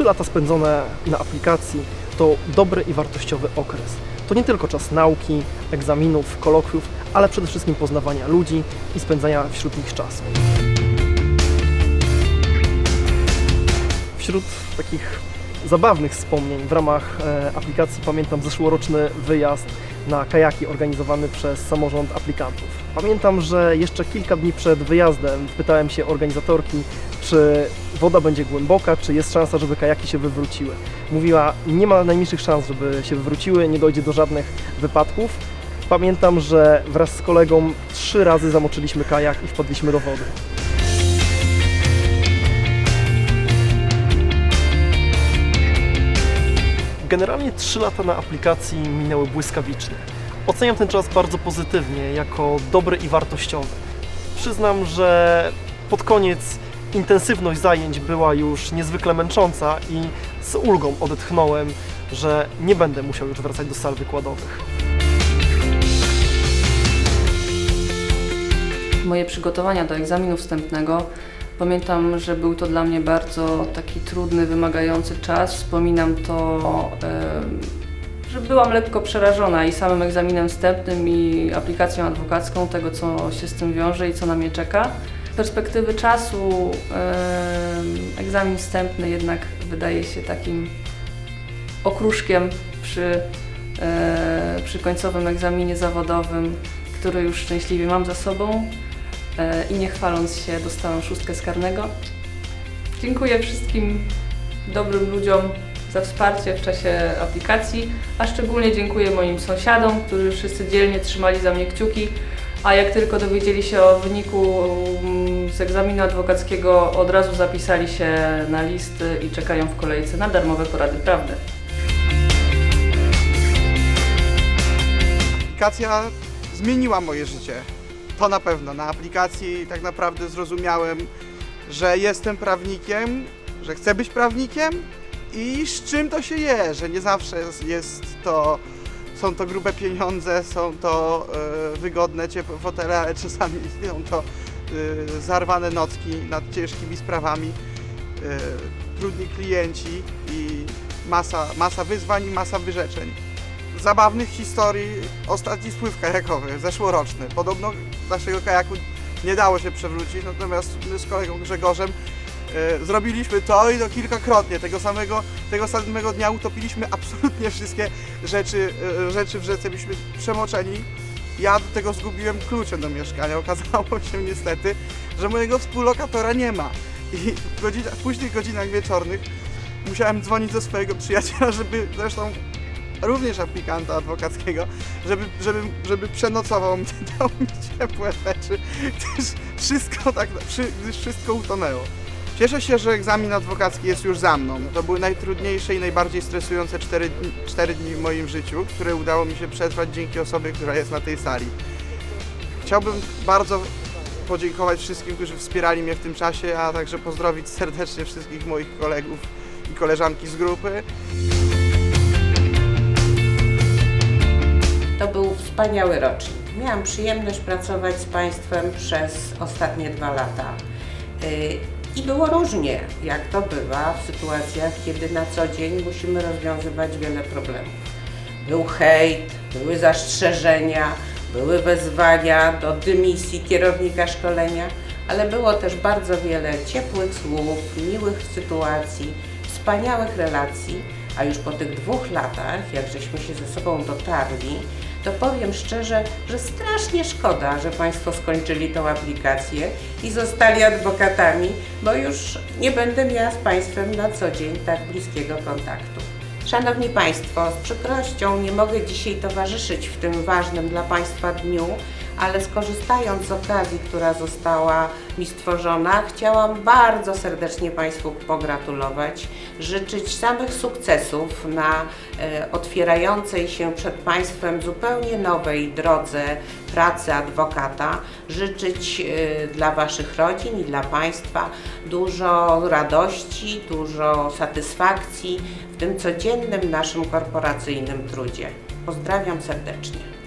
Trzy lata spędzone na aplikacji to dobry i wartościowy okres. To nie tylko czas nauki, egzaminów, kolokwiów, ale przede wszystkim poznawania ludzi i spędzania wśród nich czasu. Wśród takich zabawnych wspomnień w ramach e, aplikacji pamiętam zeszłoroczny wyjazd na kajaki organizowany przez samorząd aplikantów. Pamiętam, że jeszcze kilka dni przed wyjazdem pytałem się organizatorki, czy woda będzie głęboka, czy jest szansa, żeby kajaki się wywróciły. Mówiła, nie ma najmniejszych szans, żeby się wywróciły, nie dojdzie do żadnych wypadków. Pamiętam, że wraz z kolegą trzy razy zamoczyliśmy kajak i wpadliśmy do wody. Generalnie 3 lata na aplikacji minęły błyskawicznie. Oceniam ten czas bardzo pozytywnie, jako dobry i wartościowy. Przyznam, że pod koniec intensywność zajęć była już niezwykle męcząca i z ulgą odetchnąłem, że nie będę musiał już wracać do sal wykładowych. Moje przygotowania do egzaminu wstępnego pamiętam, że był to dla mnie bardzo taki trudny, wymagający czas. Wspominam to, że byłam lekko przerażona i samym egzaminem wstępnym i aplikacją adwokacką, tego co się z tym wiąże i co na mnie czeka. Z perspektywy czasu egzamin wstępny jednak wydaje się takim okruszkiem przy, e, przy końcowym egzaminie zawodowym, który już szczęśliwie mam za sobą i nie chwaląc się dostałam szóstkę z karnego. Dziękuję wszystkim dobrym ludziom za wsparcie w czasie aplikacji, a szczególnie dziękuję moim sąsiadom, którzy wszyscy dzielnie trzymali za mnie kciuki, a jak tylko dowiedzieli się o wyniku mm, z egzaminu adwokackiego, od razu zapisali się na listy i czekają w kolejce na darmowe porady prawne. Aplikacja zmieniła moje życie. To na pewno. Na aplikacji tak naprawdę zrozumiałem, że jestem prawnikiem, że chcę być prawnikiem i z czym to się je, że nie zawsze jest, to, są to grube pieniądze, są to e, wygodne, ciepłe fotele, ale czasami są to e, zarwane nocki nad ciężkimi sprawami, e, trudni klienci i masa, masa wyzwań i masa wyrzeczeń zabawnych historii ostatni spływ kajakowy, zeszłoroczny. Podobno naszego kajaku nie dało się przewrócić, natomiast my z kolegą Grzegorzem e, zrobiliśmy to i to kilkakrotnie. Tego samego, tego samego dnia utopiliśmy absolutnie wszystkie rzeczy, e, rzeczy w rzece, byliśmy przemoczeni. Ja do tego zgubiłem klucze do mieszkania. Okazało się niestety, że mojego współlokatora nie ma. I w, godzinach, w późnych godzinach wieczornych musiałem dzwonić do swojego przyjaciela, żeby zresztą również aplikanta adwokackiego, żeby, żeby, żeby przenocował mi, dał mi ciepłe rzeczy, gdyż wszystko tak, gdyż wszystko utonęło. Cieszę się, że egzamin adwokacki jest już za mną. To były najtrudniejsze i najbardziej stresujące 4 dni, 4 dni w moim życiu, które udało mi się przetrwać dzięki osobie, która jest na tej sali. Chciałbym bardzo podziękować wszystkim, którzy wspierali mnie w tym czasie, a także pozdrowić serdecznie wszystkich moich kolegów i koleżanki z grupy. Wspaniały rocznik. Miałam przyjemność pracować z Państwem przez ostatnie dwa lata. Yy, I było różnie, jak to bywa w sytuacjach, kiedy na co dzień musimy rozwiązywać wiele problemów. Był hejt, były zastrzeżenia, były wezwania do dymisji kierownika szkolenia, ale było też bardzo wiele ciepłych słów, miłych sytuacji, wspaniałych relacji, a już po tych dwóch latach, jak żeśmy się ze sobą dotarli, to powiem szczerze, że strasznie szkoda, że Państwo skończyli tą aplikację i zostali adwokatami, bo już nie będę miała z Państwem na co dzień tak bliskiego kontaktu. Szanowni Państwo, z przykrością nie mogę dzisiaj towarzyszyć w tym ważnym dla Państwa dniu, ale skorzystając z okazji, która została mi stworzona, chciałam bardzo serdecznie Państwu pogratulować, życzyć samych sukcesów na e, otwierającej się przed Państwem zupełnie nowej drodze pracy adwokata, życzyć e, dla Waszych rodzin i dla Państwa dużo radości, dużo satysfakcji w tym codziennym naszym korporacyjnym trudzie. Pozdrawiam serdecznie.